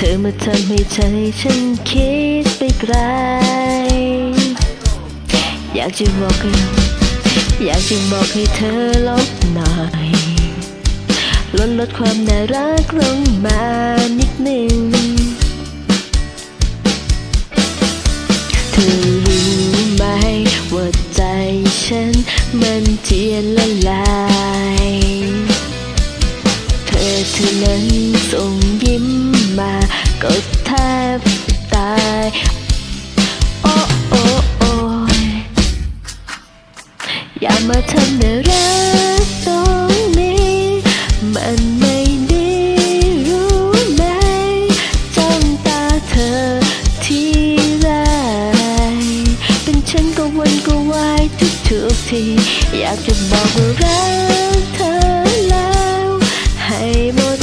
ธอมาทำให้ใจฉันคิดไปไกล อยากจะบอกให้อยากจะบอกให้เธอลบหน่อย ลดลดความน่ารักลงมานิดหนึ่งเธอรู้ไหมว่าใจฉันมันเจียนละลาย เธอเธอนั้นส่งยิ้ม มา ก็แทบตาย โอ้โอ้โอ้ยอย่ามาทำในรักตรงนี้ มันไม่ดีรู้ไหมจ้องตาเธอที่ไรเป็นฉันก็วนก็วายทุกทุกที อยากจะบอกว่ารักเธอแล้ว ให้หมด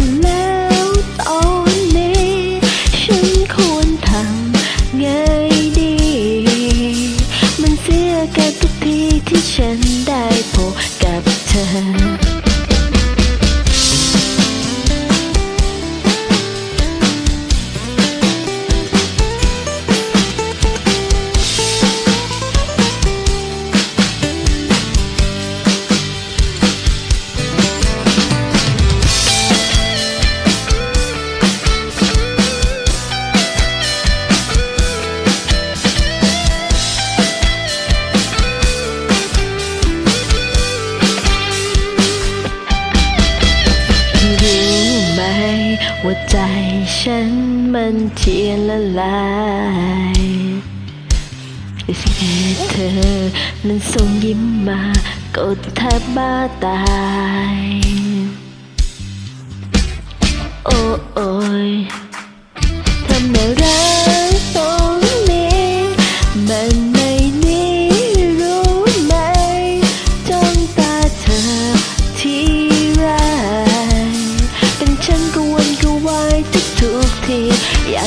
ฉันได้พบกับเธอ ว่าใจฉันมันเทียนละลายแค่เธอ นั้นส่งยิ้มมา ก็แทบบ้าตาย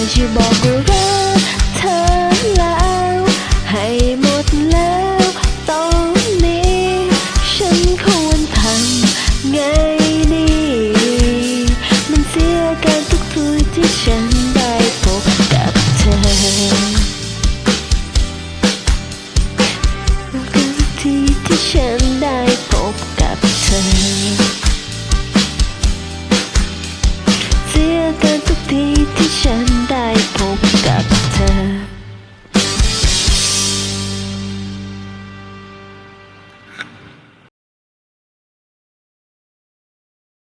อยากจะบอกว่ารักเธอแล้ว ให้หมดแล้วตอนนี้ ฉันควรทำไงดีมันเสียการทุกทุกที่ฉันได้พบกับเธอทุกทีที่ฉัน